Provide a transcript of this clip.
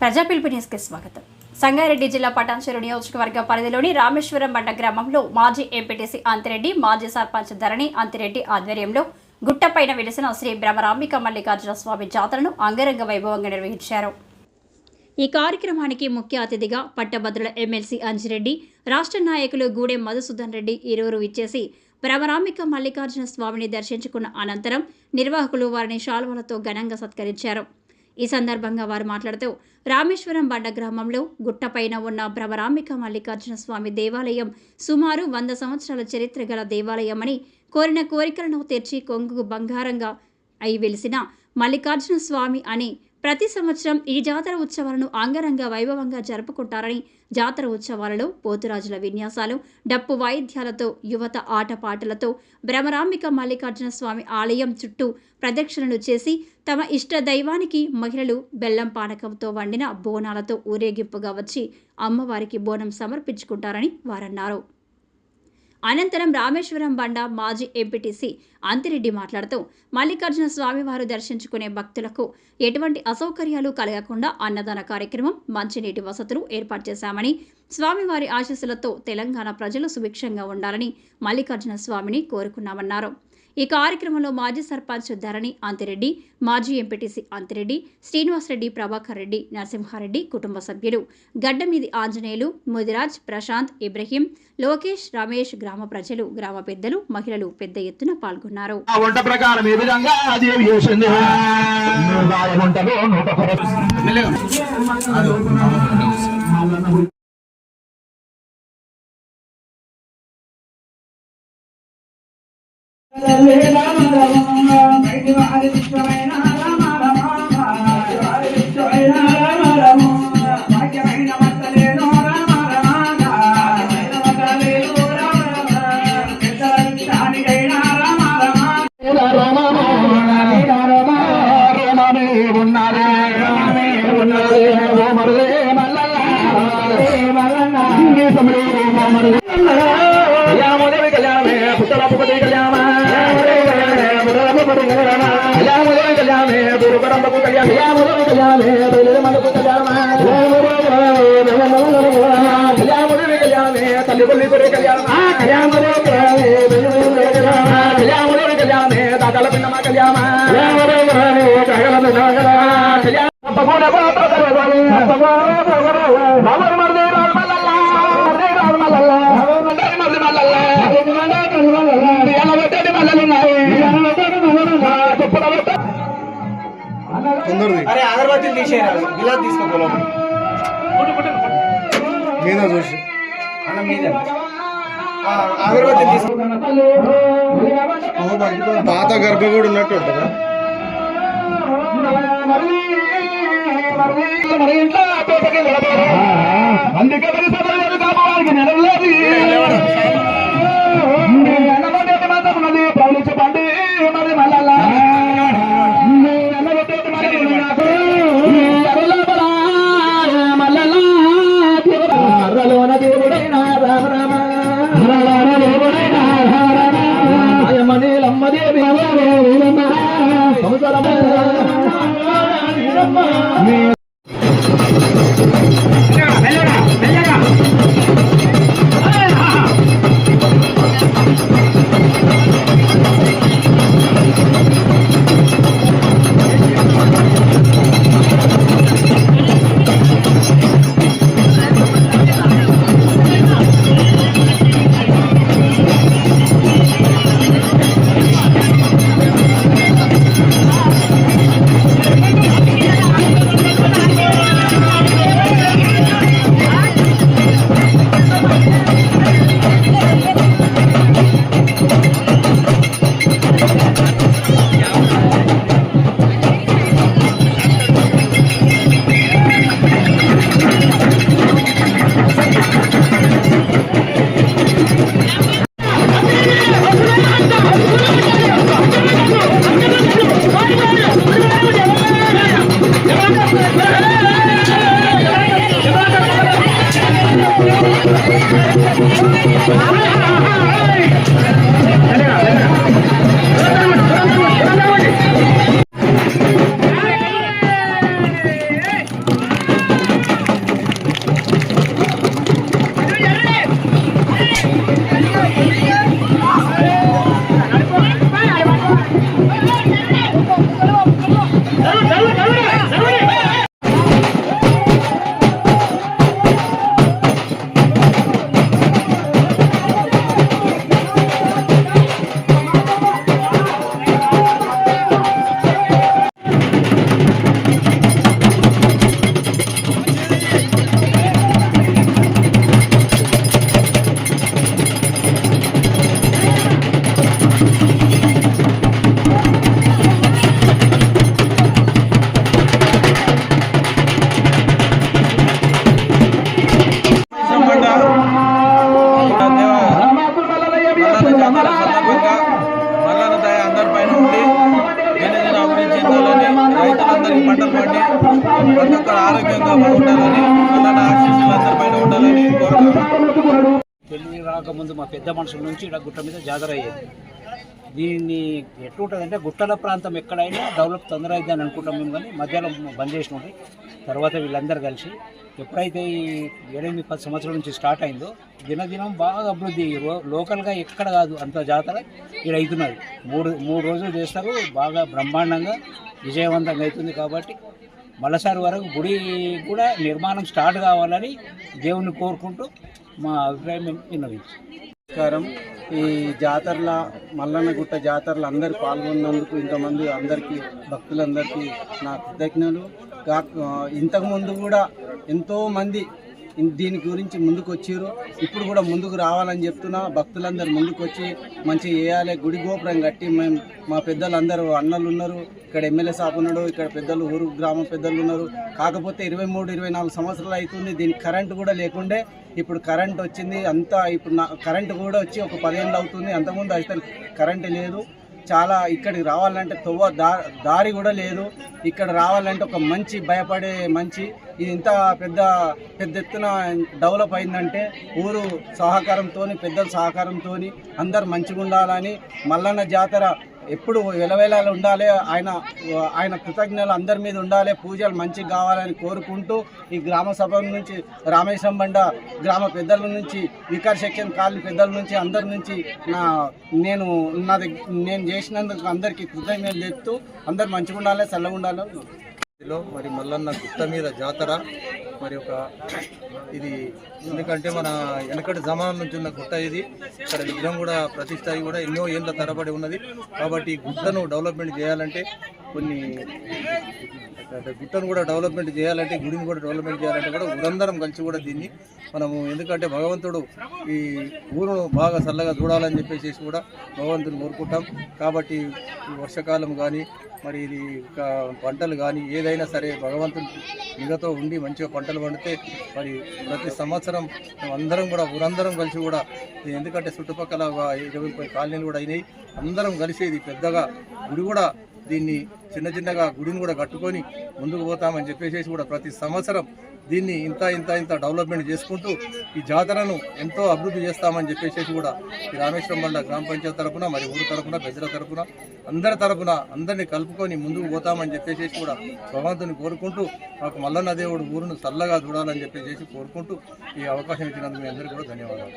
ప్రజాపిలుపు న్యూస్కి స్వాగతం. సంగారెడ్డి జిల్లా పటాన్చెరు నియోజకవర్గ పరిధిలోని రామేశ్వరం బండ గ్రామంలో మాజీ ఎంపీటీసీ అంతిరెడ్డి మాజీ సర్పంచ్ ధరణి అంతిరెడ్డి ఆధ్వర్యంలో గుట్టపైన వెలిసిన శ్రీ బ్రహ్మరాంబిక మల్లికార్జున స్వామి జాతరను అంగరంగ వైభవంగా నిర్వహించారు. ఈ కార్యక్రమానికి ముఖ్య అతిథిగా పట్టభద్రుల ఎమ్మెల్సీ అంజిరెడ్డి రాష్ట్ర నాయకులు గూడెం మధుసూదన్ రెడ్డి ఇరువురు ఇచ్చేసి భ్రమరాంబిక మల్లికార్జున స్వామిని దర్శించుకున్న అనంతరం నిర్వాహకులు వారిని శాల్వలతో ఘనంగా సత్కరించారు. ఈ సందర్భంగా వారు మాట్లాడుతూ రామేశ్వరం బండ గ్రామంలో గుట్టపైన ఉన్న భ్రమరాంబిక మల్లికార్జున స్వామి దేవాలయం సుమారు వంద సంవత్సరాల చరిత్ర గల దేవాలయమని కోరిన కోరికలను తెర్చి కొంగు బంగారంగా అయి వెలిసిన మల్లికార్జున స్వామి అని ప్రతి సంవత్సరం ఈ జాతర ఉత్సవాలను అంగరంగ వైభవంగా జరుపుకుంటారని జాతర ఉత్సవాలలో పోతురాజుల విన్యాసాలు డప్పు వాయిద్యాలతో యువత ఆటపాటలతో భ్రమరాంబిక మల్లికార్జున స్వామి ఆలయం చుట్టూ ప్రదక్షిణలు చేసి తమ ఇష్ట దైవానికి మహిళలు బెల్లం పానకంతో వండిన బోనాలతో ఊరేగింపుగా వచ్చి అమ్మవారికి బోనం సమర్పించుకుంటారని వారన్నారు. అనంతరం రామేశ్వరం బండ మాజీ ఎంపీటీసీ అంతిరెడ్డి మాట్లాడుతూ మల్లికార్జున స్వామివారు దర్శించుకునే భక్తులకు ఎటువంటి అసౌకర్యాలు కలగకుండా అన్నదాన కార్యక్రమం మంచినీటి వసతులు ఏర్పాటు చేశామని స్వామివారి ఆశీస్సులతో తెలంగాణ ప్రజలు సుభిక్షంగా ఉండాలని మల్లికార్జున స్వామిని కోరుకున్నామన్నారు. ఈ కార్యక్రమంలో మాజీ సర్పంచ్ ధరణి అంతిరెడ్డి మాజీ ఎంపీటీసీ అంతిరెడ్డి శ్రీనివాసరెడ్డి ప్రభాకర్ రెడ్డి నరసింహారెడ్డి కుటుంబ సభ్యులు. గడ్డమీది ఆంజనేయులు ముదిరాజ్ ప్రశాంత్ ఇబ్రహీం లోకేష్ రమేష్ గ్రామ ప్రజలు గ్రామ పెద్దలు మహిళలు పెద్ద ఎత్తున పాల్గొన్నారు. ప్రకారం రామ రామ అది ఏమి చేసింది వారి వంటలో నూట గురుపరంబకు కళ్యాణం. కళ్యాణముదేవి కళ్యాణమే, బయలుదేరమందుకు కళ్యాణమా. కళ్యాణముదేవి కళ్యాణమే, తల్లి కొల్లి కొరి కళ్యాణమా. కళ్యాణముదేవి కళ్యాణమే, బయలుదేరమందుకు కళ్యాణమా. కళ్యాణముదేవి కళ్యాణమే, దాతల పిన్నమ కళ్యాణమే, దాతల పిన్నమ. కళ్యాణ తప్పకుండా పోతారు. అరే అగరబత్తులు తీసేయరా. ఇలా తీసుకోపోలం మీద చూసి. అన్న మీద. ఆ, అగరబత్తులు తీసుకో పాత గర్భగుడి ఉన్నట్టు ఉంటుందా. అందుకే కాపాడానికి I'm రాకముందు మా పెద్ద మనుషుల నుంచి ఇక్కడ గుట్ట మీద జాతర అయ్యేది. దీన్ని ఎట్లుంటుందంటే గుట్టల ప్రాంతం ఎక్కడైనా డెవలప్ తొందర అవుతుంది అని అనుకుంటాం మేము కానీ మధ్యాహ్నం బంద్ చేసి ఉండి తర్వాత వీళ్ళందరూ కలిసి ఎప్పుడైతే ఈ ఏడెనిమిది పది సంవత్సరాల నుంచి స్టార్ట్ అయిందో దినదినం బాగా అభివృద్ధి లోకల్గా ఎక్కడ కాదు అంత జాతర ఇక్కడ అవుతున్నది. మూడు మూడు రోజులు చేస్తారు బాగా బ్రహ్మాండంగా విజయవంతంగా అవుతుంది కాబట్టి మలసారి వరకు గుడి కూడా నిర్మాణం స్టార్ట్ కావాలని దేవుణ్ణి కోరుకుంటూ మా అభిప్రాయం మేము విన్నవించాం. నమస్కారం. ఈ జాతరల మల్లన్న గుట్ట జాతరలు అందరు పాల్గొన్నందుకు ఇంతమంది అందరికీ భక్తులందరికీ నా కృతజ్ఞతలు. ఇంతకుముందు కూడా ఎంతోమంది దీని గురించి ముందుకు వచ్చారు ఇప్పుడు కూడా ముందుకు రావాలని చెప్తున్నా. భక్తులందరూ ముందుకు వచ్చి మంచి చేయాలి. గుడి గోపురం కట్టి మేము మా పెద్దలందరూ అన్నలు ఉన్నారు ఇక్కడ ఎమ్మెల్యే సాబ్ ఉన్నాడు. ఇక్కడ పెద్దలు ఊరు గ్రామ పెద్దలు ఉన్నారు. కాకపోతే ఇరవై మూడు ఇరవై నాలుగు సంవత్సరాలు అవుతుంది దీనికి కరెంటు కూడా లేకుండే ఇప్పుడు కరెంట్ వచ్చింది అంతా ఇప్పుడు నా కరెంటు కూడా వచ్చి ఒక పదేళ్ళు అవుతుంది. అంతకుముందు అయితే కరెంటు లేదు. చాలా ఇక్కడికి రావాలంటే తొవ్వ దారి కూడా లేదు. ఇక్కడ రావాలంటే ఒక మంచి భయపడే మంచి. ఇది ఇంత పెద్ద పెద్ద ఎత్తున డెవలప్ అయిందంటే ఊరు సహకారంతో పెద్దల సహకారంతో అందరు మంచిగా ఉండాలని మల్లన్న జాతర ఎప్పుడు వెలవేలాలు ఉండాలి ఆయన ఆయన కృతజ్ఞతలు అందరి మీద ఉండాలి పూజలు మంచిగా కావాలని కోరుకుంటూ ఈ గ్రామ సభ నుంచి రామేశ్వరం బండ గ్రామ పెద్దల నుంచి వికార్ సెక్షన్ కాలనీ పెద్దల నుంచి అందరి నుంచి నా నేను నా దగ్గర నేను చేసినందుకు అందరికీ కృతజ్ఞతలు చెప్తూ అందరు మంచిగా ఉండాలి చల్లగా ఉండాలి. మరి మల్లన్న గుట్ట మీద జాతర. మరి ఒక ఇది ఎందుకంటే మన వెనకటి జమానం నుంచి ఉన్న గుట్ట ఇది. ఇక్కడ విగ్రహం కూడా ప్రతిష్ట కూడా ఎన్నో ఏళ్ళ తరబడి ఉన్నది. కాబట్టి గుట్టను డెవలప్మెంట్ చేయాలంటే కొన్ని గుట్టను కూడా డెవలప్మెంట్ చేయాలంటే గుడిని కూడా డెవలప్మెంట్ చేయాలంటే కూడా ఊరందరం కలిసి కూడా దీన్ని మనము ఎందుకంటే భగవంతుడు ఈ ఊరును బాగా చల్లగా చూడాలని చెప్పేసి కూడా భగవంతుని కోరుకుంటాం. కాబట్టి ఈ వర్షాకాలం కానీ మరి ఇది పంటలు కానీ ఏదైనా సరే భగవంతుని నిగతో ఉండి మంచిగా పంటలు పండితే మరి ప్రతి సంవత్సరం అందరం కూడా ఊరందరం కలిసి కూడా ఎందుకంటే చుట్టుపక్కల ఇరవై ముప్పై కాలనీలు కూడా అయినాయి. అందరం కలిసి ఇది పెద్దగా గుడి కూడా దీన్ని చిన్న చిన్నగా గుడిని కూడా కట్టుకొని ముందుకు పోతామని చెప్పేసి కూడా ప్రతి సంవత్సరం దీన్ని ఇంత ఇంత ఇంత డెవలప్మెంట్ చేసుకుంటూ ఈ జాతరను ఎంతో అభివృద్ధి చేస్తామని చెప్పేసి కూడా ఈ రామేశ్వరం బండ గ్రామ పంచాయతీ తరపున మరి ఊరు తరఫున ప్రజల తరఫున అందరి తరఫున అందరినీ కలుపుకొని ముందుకు పోతామని చెప్పేసి కూడా భగవంతుని కోరుకుంటూ మాకు మల్లన్న దేవుడు ఊరును చల్లగా చూడాలని చెప్పేసి కోరుకుంటూ ఈ అవకాశం ఇచ్చినందుకు మీ అందరికీ కూడా ధన్యవాదాలు.